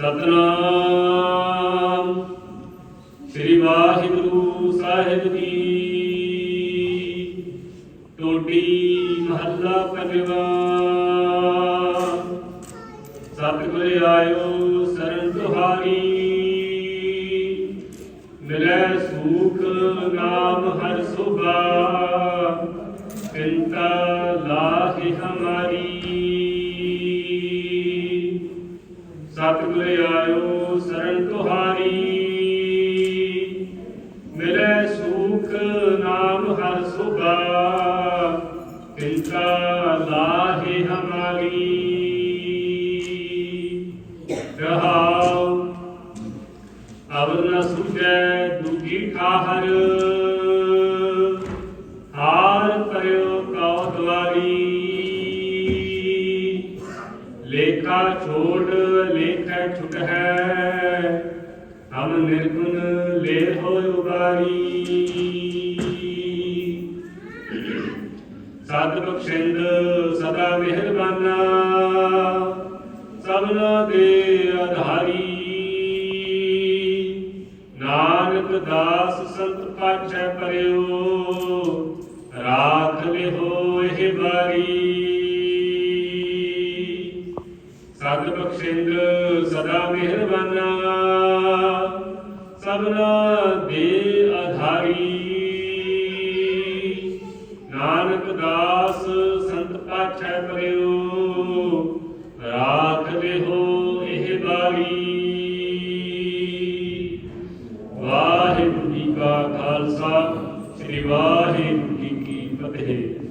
ਸਤਨਾਮ। ਸ੍ਰੀ ਵਾਹਿਗੁਰੂ ਸਾਹਿਬ ਜੀ। ਟੋਟੀ ਮਹੱਲਾ ਪੰਜਵਾ। ਸਤਿਗੁਰ ਆਇਓ ਸਰਨ ਤੁਹਾਰੀ। ਮਿਲੈ ਸੂਖ ਨਾਮ ਹਰ ਸੁਭਾ। ਸਤਿਗੁਰ ਆਇਓ, ਸਰਨ ਤੁਹਾਰੀ। ਮਿਲੈ ਸੁਖ ਨਾਮ ਹਰ ਸੁਭਾ ਚਿੰਤਾ ਲਾਹਿ ਹਮਾਰੀ। ਰਹਾਉ, ਅਵਰ ਨ ਸੁਝੈ ਦੁਖੀ ਠਾਹਰ। ਹਾਰ ਕਰਿਓ ਕਉ ਦਵਾਰੀ ਲੇਖਾ ਛੋੜ, ਲੇਖੈ ਛੁਟ ਹੈ ਹਮ ਨਿਰਗੁਣ ਲੈ ਹੋਇ ਉਬਾਰੀ ਸਤ ਬਖਸ਼ਿੰਦ ਸਦਾ ਮਿਹਰਬਾਨਾ, ਸਭਨਾ ਦੇ ਆਧਾਰੀ। ਨਾਨਕ ਦਾਸ ਸੰਤ ਪਾਛੈ ਪਰਿਓ ਸਤ ਬਖਸ਼ਿੰਦ ਸਦਾ ਮਿਹਰਬਾਨਾ। ਸਭਨਾ ਦੇ ਆਧਾਰੀ ਨਾਨਕ ਦਾਸ ਸੰਤ ਪਾਛੈ ਪਰਿਓ ਰਾਖ ਦੇਹੋ ਇਹ ਬਾਰੀ ਵਾਹਿਗੁਰੂ ਜੀ ਕਾ ਖਾਲਸਾ, ਸ੍ਰੀ ਵਾਹਿਗੁਰੂ ਜੀ ਕੀ ਫਤਿਹ।